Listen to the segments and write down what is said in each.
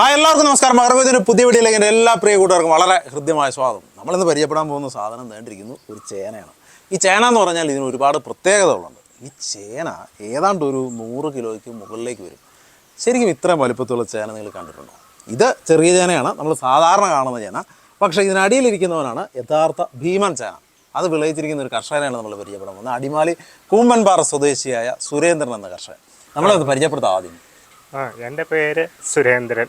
Hi എല്ലാവർക്കും നമസ്കാരം. മകരവിദ്യന്റെ പുതിയ വീഡിയോയിലേക്ക് എന്റെ എല്ലാ പ്രിയ കൂട്ടുകാർക്കും വളരെ ഹൃദ്യമായ സ്വാഗതം. നമ്മളിന്ന് പരിചയപ്പെടാൻ പോകുന്ന സാധനം നേണ്ടിരിക്കുന്നു ഒരു ചേനയാണ്. ഈ ചേന എന്ന് പറഞ്ഞാൽ ഇതിന് ഒരുപാട് പ്രത്യേകതകളുണ്ട്. ഈ ചേന ഏതാണ്ട് ഒരു നൂറ് കിലോയ്ക്ക് മുകളിലേക്ക് വരും. ശരിക്കും ഇത്രയും വലുപ്പത്തുള്ള ചേന നിങ്ങൾ കണ്ടിട്ടുണ്ടോ? ഇത് ചെറിയ ചേനയാണ്. നമ്മൾ സാധാരണ കാണുന്ന ചേന. പക്ഷേ ഇതിനടിയിലിരിക്കുന്നവനാണ് യഥാർത്ഥ ഭീമൻ ചേന. അത് വിളയിച്ചിരിക്കുന്ന ഒരു കർഷകനാണ് നമ്മൾ പരിചയപ്പെടാൻ പോകുന്നത്. അടിമാലി കൂമ്പൻപാറ സ്വദേശിയായ സുരേന്ദ്രൻ എന്ന കർഷകൻ. നമ്മളത് പരിചയപ്പെടുത്താം ആദ്യം. ആ എന്റെ പേര് സുരേന്ദ്രൻ.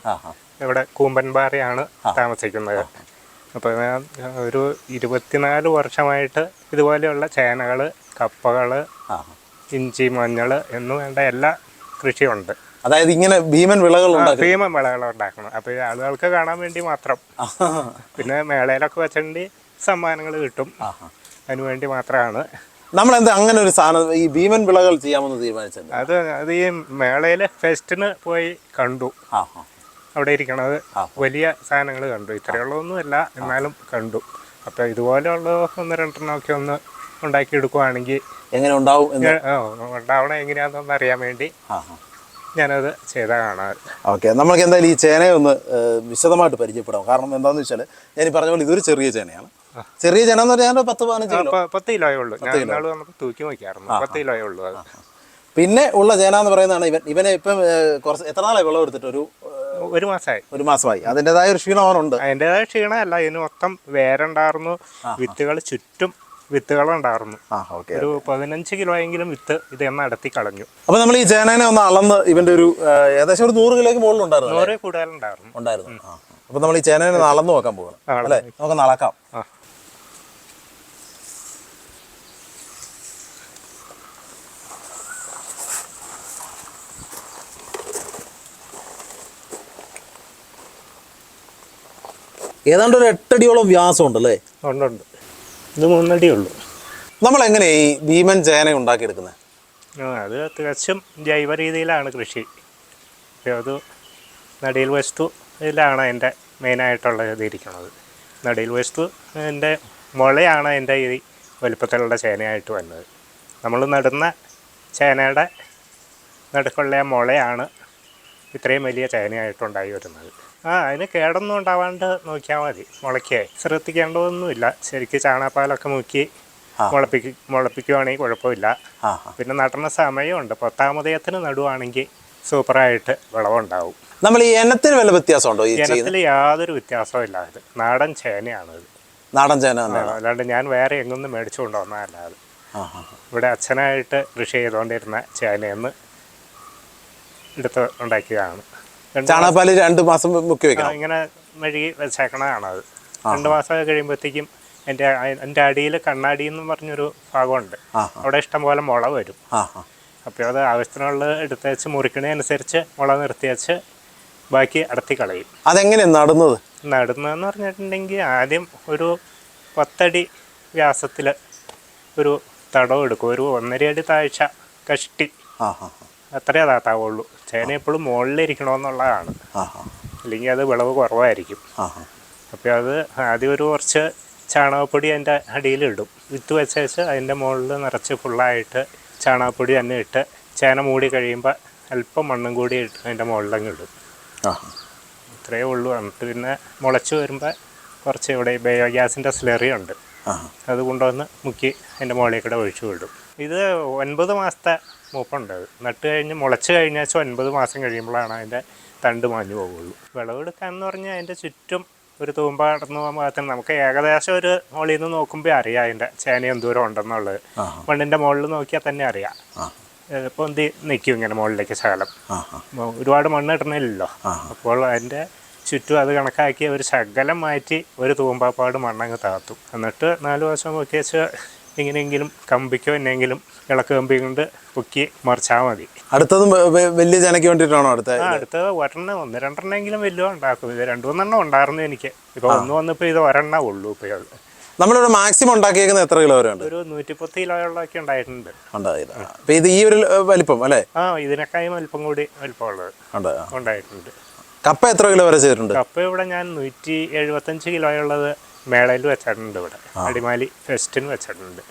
ഇവിടെ കൂമ്പൻപാറയാണ് താമസിക്കുന്നത്. അപ്പോൾ ഞാൻ ഒരു ഇരുപത്തിനാല് വർഷമായിട്ട് ഇതുപോലെയുള്ള ചേനകൾ കപ്പകൾ ഇഞ്ചി മഞ്ഞൾ എന്ന് വേണ്ട എല്ലാ കൃഷിയുണ്ട്. അതായത് ഇങ്ങനെ ഭീമൻ വിളകൾ ഭീമൻ ഭീമ വിളകൾ ഉണ്ടാക്കണം. അപ്പോൾ ആളുകൾക്ക് കാണാൻ വേണ്ടി മാത്രം. പിന്നെ മേളയിലൊക്കെ വെച്ചിട്ടുണ്ടെങ്കിൽ സമ്മാനങ്ങൾ കിട്ടും. അതിനുവേണ്ടി മാത്രമാണ്. നമ്മൾ എന്താ അങ്ങനെ ഒരു സാധനം ഈ ഭീമൻ വിളകൾ ചെയ്യാമെന്ന് തീരുമാനിച്ചത്? അത് അത് ഈ മേളയിലെ ഫെസ്റ്റിന് പോയി കണ്ടു. അവിടെ ഇരിക്കണത് വലിയ സാധനങ്ങൾ കണ്ടു. ഇത്രയുള്ളതൊന്നുമല്ല എന്നാലും കണ്ടു. അപ്പോൾ ഇതുപോലെയുള്ള ഒന്ന് രണ്ടെണ്ണമൊക്കെ ഒന്ന് ഉണ്ടാക്കി എടുക്കുവാണെങ്കിൽ എങ്ങനെ ഉണ്ടാവും ഉണ്ടാവണം എങ്ങനെയാണെന്നൊന്ന് അറിയാൻ വേണ്ടി ഞാനത് ചെയ്താൽ കാണാറ് ഓക്കെ നമ്മൾക്ക് എന്തായാലും ഈ ചേനയെ ഒന്ന് വിശദമായിട്ട് പരിചയപ്പെടാം. കാരണം എന്താണെന്ന് വെച്ചാൽ ഞാൻ ഈ പറഞ്ഞ പോലെ ഇതൊരു ചെറിയ ചേനയാണ്. ചെറിയ ജനം എന്ന് പറഞ്ഞാൽ പത്ത് പതിനഞ്ച് കിലോ. പത്ത് കിലോയേ ഉള്ളൂ. ഞാൻ തൂക്കി നോക്കിയായിരുന്നു. പത്ത് കിലോയേ ഉള്ളൂ അത്. പിന്നെ ഉള്ള ചേന എന്ന് പറയുന്നതാണ് ഇവൻ. ഇവനെ ഇപ്പം കുറച്ച് എത്ര നാളായി വെള്ളം എടുത്തിട്ട്? ഒരു ഒരു മാസമായി ഒരു മാസമായി. അതിന്റെതായ ഒരു ക്ഷീണം അവനുണ്ട്. അതിന്റെതായ ക്ഷീണമല്ല. ഇതിന് മൊത്തം വേരുണ്ടായിരുന്നു. വിത്തുകൾ ചുറ്റും വിത്തുകളുണ്ടായിരുന്നു. ഒരു പതിനഞ്ച് കിലോ എങ്കിലും വിത്ത് ഇത് എന്ന അടത്തി കളഞ്ഞു. അപ്പൊ നമ്മൾ ഈ ചേനേനെ ഒന്ന് അളന്ന് ഇവന്റെ ഒരു ഏകദേശം ഒരു നൂറ് കിലോയ്ക്ക് മുകളിലുണ്ടായിരുന്നു നൂറ് കൂടുതലുണ്ടായിരുന്നു. ഉണ്ടായിരുന്നു. അപ്പൊ നമ്മൾ ഈ ചേനേനെ അളന്ന് നോക്കാൻ പോകണം അല്ലേ? നമുക്ക് അളക്കാം. ഏതാണ്ട് ഒരു എട്ടടിയോളം വ്യാസം ഉണ്ടല്ലേ ഉണ്ട് ഉണ്ട്. ഇത് മൂന്നടിയേ ഉള്ളൂ. നമ്മൾ എങ്ങനെ ഈ ഭീമൻ ചേന ഉണ്ടാക്കിയെടുക്കുന്നത്? ആ, അത് തികച്ചും ജൈവ രീതിയിലാണ് കൃഷി. അത് നടിയിൽ വസ്തു ഇതിലാണ് എന്റെ മെയിനായിട്ടുള്ള ഇതിരിക്കുന്നത്. നടിയിൽ വസ്തു എന്റെ മുളയാണ് എന്റെ ഈ വലുപ്പത്തിലുള്ള ചേനയായിട്ട് വന്നത് നമ്മൾ നടുന്ന ചേനയുടെ നടുക്കുള്ള മുളയാണ് ഇത്രയും വലിയ ചേനയായിട്ടുണ്ടായി വരുന്നത്. ആ അതിന് കേടൊന്നും ഉണ്ടാവാണ്ട് നോക്കിയാൽ മതി. മുളയ്ക്കേ. ശ്രദ്ധിക്കേണ്ടതൊന്നുമില്ല. ശരിക്കും ചാണാപ്പാലൊക്കെ മുക്കി മുളപ്പിക്ക് മുളപ്പിക്കുവാണെങ്കിൽ കുഴപ്പമില്ല. പിന്നെ നടണ സമയമുണ്ട്. പത്താമതയത്തിന് നടുവാണെങ്കിൽ സൂപ്പറായിട്ട് വിളവുണ്ടാവും. നമ്മൾ ഈ എണ്ണത്തിന് വല്ല വ്യത്യാസമുണ്ടോ ഇനത്തിൽ യാതൊരു വ്യത്യാസവും ഇല്ല ഇത്. നാടൻ ചേനയാണത് നാടൻ ചേന അല്ലാണ്ട് ഞാൻ വേറെ എങ്ങൊന്നും മേടിച്ചു കൊണ്ടുവന്നതല്ല അത്. ഇവിടെ അച്ഛനായിട്ട് കൃഷി ചെയ്തുകൊണ്ടിരുന്ന ചേനയെന്ന് എടുത്ത് ഉണ്ടാക്കിയതാണ്. രണ്ട് ചാണകപ്പാൽ രണ്ട് മാസം മുക്കി വെക്കണം. ഇങ്ങനെ മെഴുകി വെച്ചേക്കണതാണ് അത്. രണ്ട് മാസം കഴിയുമ്പോഴത്തേക്കും എന്റെ എന്റെ അടിയിൽ കണ്ണാടി എന്ന് പറഞ്ഞൊരു ഭാഗമുണ്ട്. അവിടെ ഇഷ്ടം പോലെ മുള വരും. അപ്പോൾ അത് ആവശ്യത്തിനുള്ള എടുത്ത് വെച്ച് മുറിക്കണതനുസരിച്ച് മുള നിർത്തി വെച്ച് ബാക്കി അടത്തി കളയും. അതെങ്ങനെയാണ് നടുന്നത്? നടുന്നതെന്ന് പറഞ്ഞിട്ടുണ്ടെങ്കിൽ ആദ്യം ഒരു പത്തടി വ്യാസത്തിൽ ഒരു തടവ് എടുക്കും. ഒരു ഒന്നര അടി താഴ്ച കഷ്ടി. അത്രയേ താത്താവുള്ളൂ ചേന എപ്പോഴും മുകളിലിരിക്കണമെന്നുള്ളതാണ്. അല്ലെങ്കിൽ അത് വിളവ് കുറവായിരിക്കും. അപ്പോൾ അത് ആദ്യം ഒരു കുറച്ച് ചാണകപ്പൊടി അതിന്റെ അടിയിലിടും. വിത്ത് വെച്ചേച്ച് വെച്ച് അതിന്റെ മുകളിൽ നിറച്ച് ഫുള്ളായിട്ട് ചാണകപ്പൊടി തന്നെ ഇട്ട് ചേന മൂടി കഴിയുമ്പോൾ അല്പം മണ്ണും കൂടി ഇട്ട് അതിന്റെ മുകളിലങ്ങ് ഇടും. ഇത്രയേ ഉള്ളൂ. എന്നിട്ട് പിന്നെ മുളച്ച് വരുമ്പോൾ കുറച്ച് ഇവിടെ ബയോഗ്യാസിന്റെ സ്ലറി ഉണ്ട്. അത് കൊണ്ടുവന്ന് മുക്കി അതിന്റെ മുകളിൽ കൂടെ ഒഴിച്ചു വിടും. ഇത് ഒൻപത് മാസത്തെ മൂപ്പുണ്ട്. അത് നട്ട് കഴിഞ്ഞ് മുളച്ച് കഴിഞ്ഞാൽ ഒൻപത് മാസം കഴിയുമ്പോഴാണ് അതിന്റെ തണ്ട് മാഞ്ഞു പോകുള്ളൂ വിളവെടുക്കാൻ എന്ന് പറഞ്ഞാൽ അതിന്റെ ചുറ്റും ഒരു തൂമ്പ കടന്നു പോകാൻ പാകത്തിന് നമുക്ക് ഏകദേശം ഒരു മുകളിൽ നിന്ന് നോക്കുമ്പോൾ അറിയാം അതിന്റെ ചേന എന്തോരം ഉണ്ടെന്നുള്ളത്. മണ്ണിന്റെ മുകളിൽ നോക്കിയാൽ തന്നെ അറിയാം. എന്ത് നിൽക്കും ഇങ്ങനെ മുകളിലേക്ക് ശകലം. ഒരുപാട് മണ്ണ് ഇടണില്ലല്ലോ അപ്പോൾ അതിന്റെ ചുറ്റും അത് കണക്കാക്കി ഒരു ശകലം മാറ്റി ഒരു തൂമ്പാപ്പാട് മണ്ണങ്ങ് താത്തും. എന്നിട്ട് നാല് വർഷം ഒക്കെ വെച്ച് എങ്ങനെയെങ്കിലും കമ്പിക്കോ എന്നെങ്കിലും ഇളക്ക് കമ്പി കൊണ്ട് പൊക്കി മറിച്ചാൽ മതി. അടുത്തതും വലിയ ജനയ്ക്ക് വേണ്ടിയിട്ടാണോ അടുത്ത അടുത്തത് അടുത്ത ഒരെണ്ണം ഒന്ന് രണ്ടെണ്ണമെങ്കിലും വലിയ ഉണ്ടാക്കും. ഇത് രണ്ടു മൂന്നെണ്ണം ഉണ്ടായിരുന്നു എനിക്ക്. ഇപ്പോൾ ഒന്ന് വന്നപ്പോൾ ഇത് ഒരെണ്ണ ഉള്ളൂ ഇപ്പോൾ ഇത്. നമ്മളിവിടെ മാക്സിമം ഉണ്ടാക്കിയേക്കുന്നത് എത്ര കിലോ വരെ ഉണ്ട്? ഒരു നൂറ്റിപ്പത്ത് കിലോയോളമൊക്കെ ഉണ്ടായിട്ടുണ്ട്. ഉണ്ടായത്. അപ്പോൾ ഇത് ഈ ഒരു വലിപ്പം അല്ലേ? ആ ഇതിനേക്കായും അല്പം കൂടി വലിപ്പമുള്ളത് ഉണ്ട് ഉണ്ടായിട്ടുണ്ട്. കപ്പ എത്ര കിലോ വരെ ചെയ്തിട്ടുണ്ട്? കപ്പ ഇവിടെ ഞാൻ നൂറ്റി എഴുപത്തഞ്ച് കിലോയുള്ളത് മേളയിൽ വെച്ചിട്ടുണ്ട് ഇവിടെ. അടിമാലി ഫെസ്റ്റിന് വെച്ചിട്ടുണ്ട്.